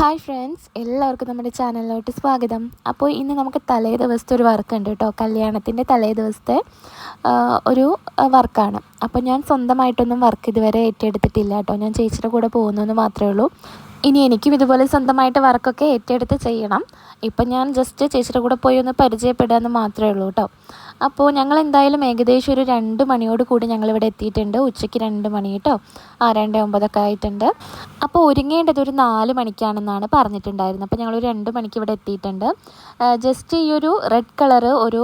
Hi friends എല്ലാവർക്കും നമ്മുടെ ചാനലിലോട്ട് സ്വാഗതം. അപ്പോൾ ഇന്ന് നമുക്ക് തലേ ദിവസത്തെ ഒരു വർക്ക് ഉണ്ട് കേട്ടോ. കല്യാണത്തിന്റെ തലേ ദിവസത്തെ ഒരു വർക്കാണ്. അപ്പോൾ ഞാൻ സ്വന്തമായിട്ടൊന്നും വർക്ക് ഇതുവരെ ഏറ്റെടുത്തിട്ടില്ല കേട്ടോ. ഞാൻ ചേച്ചിയുടെ കൂടെ പോകുന്നു മാത്രമേ ഉള്ളൂ. ഇനി എനിക്കും ഇതുപോലെ സ്വന്തമായിട്ട് വർക്കൊക്കെ ഏറ്റെടുത്ത് ചെയ്യണം. ഇപ്പം ഞാൻ ജസ്റ്റ് ചേച്ചിയുടെ കൂടെ പോയി ഒന്ന് പരിചയപ്പെടുക എന്ന് മാത്രമേ ഉള്ളൂ കേട്ടോ അപ്പോൾ ഞങ്ങൾ എന്തായാലും ഏകദേശം ഒരു രണ്ട് മണിയോട് കൂടി ഞങ്ങളിവിടെ എത്തിയിട്ടുണ്ട്. ഉച്ചയ്ക്ക് രണ്ട് മണി കേട്ടോ ആ രണ്ട് ഒമ്പതൊക്കെ ആയിട്ടുണ്ട്. അപ്പോൾ ഒരുങ്ങേണ്ടത് ഒരു നാല് മണിക്കാണെന്നാണ് പറഞ്ഞിട്ടുണ്ടായിരുന്നത്. അപ്പോൾ ഞങ്ങൾ ഒരു രണ്ട് മണിക്ക് ഇവിടെ എത്തിയിട്ടുണ്ട്. ജസ്റ്റ് ഈ ഒരു റെഡ് കളറ് ഒരു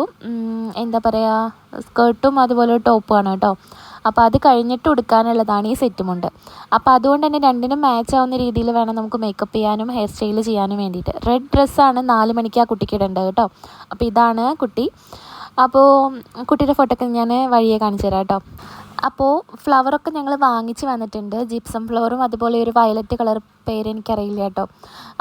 എന്താ പറയുക സ്കേർട്ടും അതുപോലെ ടോപ്പുമാണ് കേട്ടോ അപ്പോൾ അത് കഴിഞ്ഞിട്ട് ഉടുക്കാനുള്ളതാണ് ഈ സെറ്റുമുണ്ട് അപ്പോൾ അതുകൊണ്ട് തന്നെ രണ്ടിനും മാച്ച് ആവുന്ന രീതിയിൽ വേണം നമുക്ക് മേക്കപ്പ് ചെയ്യാനും ഹെയർ സ്റ്റൈൽ ചെയ്യാനും വേണ്ടിയിട്ട്. റെഡ് ഡ്രസ്സാണ് നാല് മണിക്ക് ആ കുട്ടിക്ക് ഇടേണ്ടത് കേട്ടോ. അപ്പോൾ ഇതാണ് കുട്ടി. അപ്പോൾ കുട്ടിയുടെ ഫോട്ടോ ഒക്കെ ഞാൻ വഴിയെ കാണിച്ചു തരാം കേട്ടോ. അപ്പോൾ ഫ്ലവറൊക്കെ ഞങ്ങൾ വാങ്ങിച്ച് വന്നിട്ടുണ്ട്. ജിപ്സം ഫ്ലവറും അതുപോലെ ഒരു വയലറ്റ് കളർ പേര് എനിക്കറിയില്ല കേട്ടോ.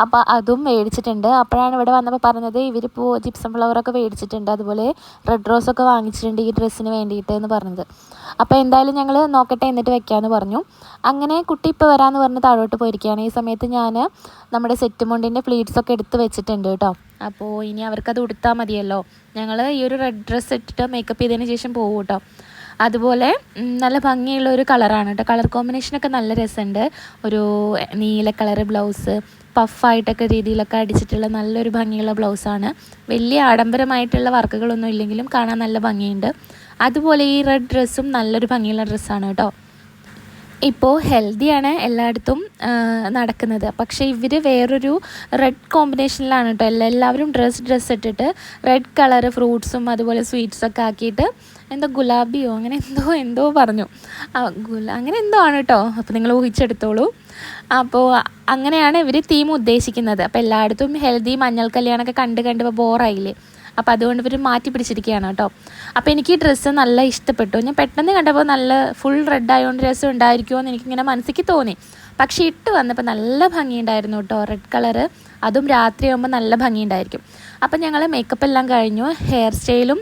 അപ്പോൾ അതും മേടിച്ചിട്ടുണ്ട്. അപ്പോഴാണ് ഇവിടെ വന്നപ്പോൾ പറഞ്ഞത് ഇവരിപ്പോൾ ജിപ്സം ഫ്ലവറൊക്കെ മേടിച്ചിട്ടുണ്ട്. അതുപോലെ റെഡ് റോസൊക്കെ വാങ്ങിച്ചിട്ടുണ്ട് ഈ ഡ്രസ്സിന് വേണ്ടിയിട്ട് എന്ന് പറഞ്ഞത്. അപ്പോൾ എന്തായാലും ഞങ്ങൾ നോക്കട്ടെ എന്നിട്ട് വെക്കാമെന്ന് പറഞ്ഞു. അങ്ങനെ കുട്ടി ഇപ്പോൾ വരാമെന്ന് പറഞ്ഞ് താഴോട്ട് പോയിരിക്കുകയാണ്. ഈ സമയത്ത് ഞാൻ നമ്മുടെ സെറ്റ് മുണ്ടിന്റെ ഫ്ലീറ്റ്സൊക്കെ എടുത്ത് വെച്ചിട്ടുണ്ട് കേട്ടോ. അപ്പോൾ ഇനി അവർക്കത് ഉടുത്താൽ മതിയല്ലോ. ഞങ്ങൾ ഈ ഒരു റെഡ് ഡ്രസ്സ് ഇട്ടിട്ട് മേക്കപ്പ് ചെയ്തതിന് ശേഷം പോകും കേട്ടോ. അതുപോലെ നല്ല ഭംഗിയുള്ള ഒരു കളറാണ് കേട്ടോ കളർ കോമ്പിനേഷനൊക്കെ നല്ല രസമുണ്ട് ഒരു നീല കളർ ബ്ലൗസ് പഫായിട്ടൊക്കെ രീതിയിലൊക്കെ അടിച്ചിട്ടുള്ള നല്ലൊരു ഭംഗിയുള്ള ബ്ലൗസാണ്. വലിയ ആഡംബരമായിട്ടുള്ള വർക്കുകളൊന്നും ഇല്ലെങ്കിലും കാണാൻ നല്ല ഭംഗിയുണ്ട്. അതുപോലെ ഈ റെഡ് ഡ്രസ്സും നല്ലൊരു ഭംഗിയുള്ള ഡ്രസ്സാണ് കേട്ടോ ഇപ്പോൾ ഹെൽത്തിയാണ് എല്ലായിടത്തും നടക്കുന്നത്. പക്ഷേ ഇവർ വേറൊരു റെഡ് കോമ്പിനേഷനിലാണ് കേട്ടോ എല്ലാ എല്ലാവരും ഡ്രസ് ഡ്രസ്സ് ഇട്ടിട്ട് റെഡ് കളർ ഫ്രൂട്ട്സും അതുപോലെ സ്വീറ്റ്സൊക്കെ ആക്കിയിട്ട് എന്തോ ഗുലാബിയോ അങ്ങനെ എന്തോ എന്തോ പറഞ്ഞു. ഗുല അങ്ങനെ എന്തോ ആണ് കേട്ടോ അപ്പോൾ നിങ്ങൾ ഊഹിച്ചെടുത്തോളൂ. അപ്പോൾ അങ്ങനെയാണ് ഇവർ തീം ഉദ്ദേശിക്കുന്നത്. അപ്പോൾ എല്ലായിടത്തും ഹെൽത്തി മഞ്ഞൾ കല്യാണമൊക്കെ കണ്ട് കണ്ട് ബോറായില്ലേ അപ്പോൾ അതുകൊണ്ട് ഇവർ മാറ്റി പിടിച്ചിരിക്കുകയാണ് കേട്ടോ. അപ്പോൾ എനിക്ക് ഈ ഡ്രസ്സ് നല്ല ഇഷ്ടപ്പെട്ടു. ഞാൻ പെട്ടെന്ന് കണ്ടപ്പോൾ നല്ല ഫുൾ റെഡ് ആയതുകൊണ്ട് രസം ഉണ്ടായിരിക്കുമോ എന്ന് എനിക്കിങ്ങനെ മനസ്സിലേക്ക് തോന്നി. പക്ഷേ ഇട്ട് വന്നപ്പോൾ നല്ല ഭംഗിയുണ്ടായിരുന്നു കേട്ടോ റെഡ് കളറ് അതും രാത്രിയാകുമ്പോൾ നല്ല ഭംഗിയുണ്ടായിരിക്കും. അപ്പം ഞങ്ങൾ മേക്കപ്പ് എല്ലാം കഴിഞ്ഞു. ഹെയർ സ്റ്റൈലും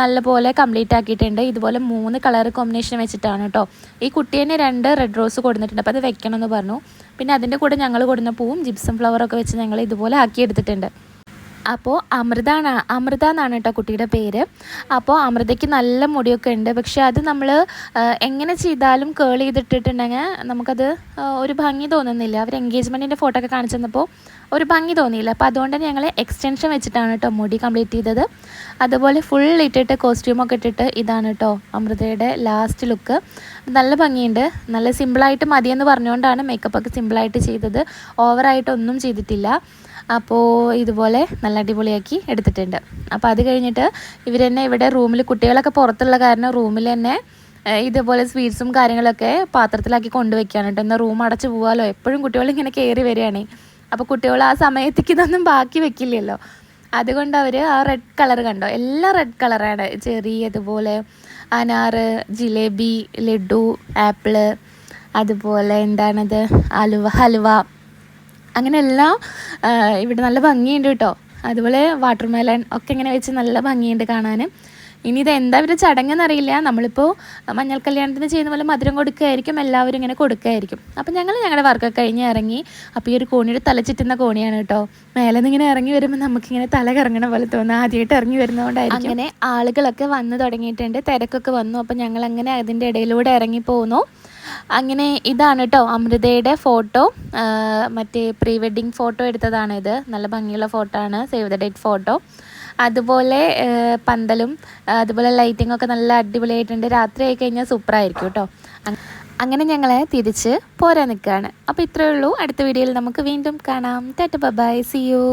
നല്ലപോലെ കംപ്ലീറ്റ് ആക്കിയിട്ടുണ്ട്. ഇതുപോലെ മൂന്ന് കളർ കോമ്പിനേഷൻ വെച്ചിട്ടാണ് കേട്ടോ. ഈ കുട്ടീനെ രണ്ട് റെഡ് റോസ് കൊടുത്തിട്ടുണ്ട്. അപ്പോൾ അത് വെക്കണമെന്ന് പറഞ്ഞു. പിന്നെ അതിന്റെ കൂടെ ഞങ്ങൾ കൊടുന്ന പൂവും ജിപ്സം ഫ്ലവറൊക്കെ വെച്ച് ഞങ്ങൾ ഇതുപോലെ ആക്കിയെടുത്തിട്ടുണ്ട്. അപ്പോൾ അമൃതാണ് അമൃത എന്നാണ് കേട്ടോ കുട്ടിയുടെ പേര്. അപ്പോൾ അമൃതയ്ക്ക് നല്ല മുടിയൊക്കെ ഉണ്ട്. പക്ഷേ അത് നമ്മൾ എങ്ങനെ ചെയ്താലും കേൾ ചെയ്തിട്ടിട്ടുണ്ടെങ്കിൽ നമുക്കത് ഒരു ഭംഗി തോന്നുന്നില്ല. അവർ എൻഗേജ്മെന്റിന്റെ ഫോട്ടോ ഒക്കെ കാണിച്ചു തന്നപ്പോൾ ഒരു ഭംഗി തോന്നിയില്ല. അപ്പോൾ അതുകൊണ്ട് തന്നെ ഞങ്ങൾ എക്സ്റ്റൻഷൻ വെച്ചിട്ടാണ് കേട്ടോ മുടി കംപ്ലീറ്റ് ചെയ്തത്. അതുപോലെ ഫുൾ ഇട്ടിട്ട് കോസ്റ്റ്യൂമൊക്കെ ഇട്ടിട്ട് ഇതാണ് കേട്ടോ അമൃതയുടെ ലാസ്റ്റ് ലുക്ക് നല്ല ഭംഗിയുണ്ട്. നല്ല സിമ്പിളായിട്ട് മതിയെന്ന് പറഞ്ഞുകൊണ്ടാണ് മേക്കപ്പൊക്കെ സിമ്പിളായിട്ട് ചെയ്തത്. ഓവറായിട്ടൊന്നും ചെയ്തിട്ടില്ല. അപ്പോൾ ഇതുപോലെ നല്ല അടിപൊളിയാക്കി എടുത്തിട്ടുണ്ട്. അപ്പോൾ അത് കഴിഞ്ഞിട്ട് ഇവർ തന്നെ ഇവിടെ റൂമിൽ കുട്ടികളൊക്കെ പുറത്തുള്ള കാരണം റൂമിൽ തന്നെ ഇതേപോലെ സ്വീറ്റ്സും കാര്യങ്ങളൊക്കെ പാത്രത്തിലാക്കി കൊണ്ടുവയ്ക്കാണ് കേട്ടോ. എന്നാൽ റൂം അടച്ചു പോകാമല്ലോ എപ്പോഴും കുട്ടികൾ ഇങ്ങനെ കയറി വരികയാണ്. അപ്പോൾ കുട്ടികൾ ആ സമയത്തേക്ക് ഇതൊന്നും ബാക്കി വെക്കില്ലല്ലോ. അതുകൊണ്ട് അവർ ആ റെഡ് കളർ കണ്ടോ? എല്ലാം റെഡ് കളറാണ് ചെറിയതുപോലെ അനാറ് ജിലേബി ലഡു ആപ്പിൾ അതുപോലെ എന്താണത്? അലുവ ഹലുവ. അങ്ങനെ എല്ലാം ഇവിടെ നല്ല ഭംഗിയുണ്ട് കേട്ടോ. അതുപോലെ വാട്ടർ മെലൺ ഒക്കെ ഇങ്ങനെ വെച്ച് നല്ല ഭംഗിയുണ്ട് കാണാൻ. ഇനി ഇത് എന്താ ഒരു ചടങ്ങെന്നറിയില്ല നമ്മളിപ്പോൾ മഞ്ഞൾ കല്യാണത്തിന് ചെയ്യുന്ന പോലെ മധുരം കൊടുക്കുകയായിരിക്കും എല്ലാവരും ഇങ്ങനെ കൊടുക്കുകയായിരിക്കും. അപ്പം ഞങ്ങൾ ഞങ്ങളുടെ വർക്കൊക്കെ കഴിഞ്ഞ് ഇറങ്ങി അപ്പോൾ ഈ ഒരു കോണിയുടെ തല ചുറ്റുന്ന കോണിയാണ് കേട്ടോ. മേലെ ഇങ്ങനെ ഇറങ്ങി വരുമ്പോൾ നമുക്കിങ്ങനെ തല കറങ്ങണ പോലെ തോന്നുന്നു. ആദ്യമായിട്ട് ഇറങ്ങി വരുന്നതുകൊണ്ടായിരിക്കും അങ്ങനെ ആളുകളൊക്കെ വന്നു തുടങ്ങിയിട്ടുണ്ട് തിരക്കൊക്കെ വന്നു. അപ്പം ഞങ്ങൾ അങ്ങനെ അതിന്റെ ഇടയിലൂടെ ഇറങ്ങി പോകുന്നു അങ്ങനെ ഇതാണ് കേട്ടോ അമൃതയുടെ ഫോട്ടോ. മറ്റേ പ്രീ വെഡിങ് ഫോട്ടോ ഇത്. നല്ല ഭംഗിയുള്ള ഫോട്ടോ ആണ് സേവ് ദ ഡേറ്റ് ഫോട്ടോ. അതുപോലെ പന്തലും അതുപോലെ ലൈറ്റിംഗ് ഒക്കെ നല്ല അടിപൊളിയായിട്ടുണ്ട്. രാത്രി ആയി കഴിഞ്ഞാൽ സൂപ്പറായിരിക്കും കേട്ടോ അങ്ങനെ ഞങ്ങൾ തിരിച്ച് പോരാൻ നിൽക്കുകയാണ്. അപ്പോൾ ഇത്രയേ ഉള്ളൂ. അടുത്ത വീഡിയോയിൽ നമുക്ക് വീണ്ടും കാണാം. Tata by C U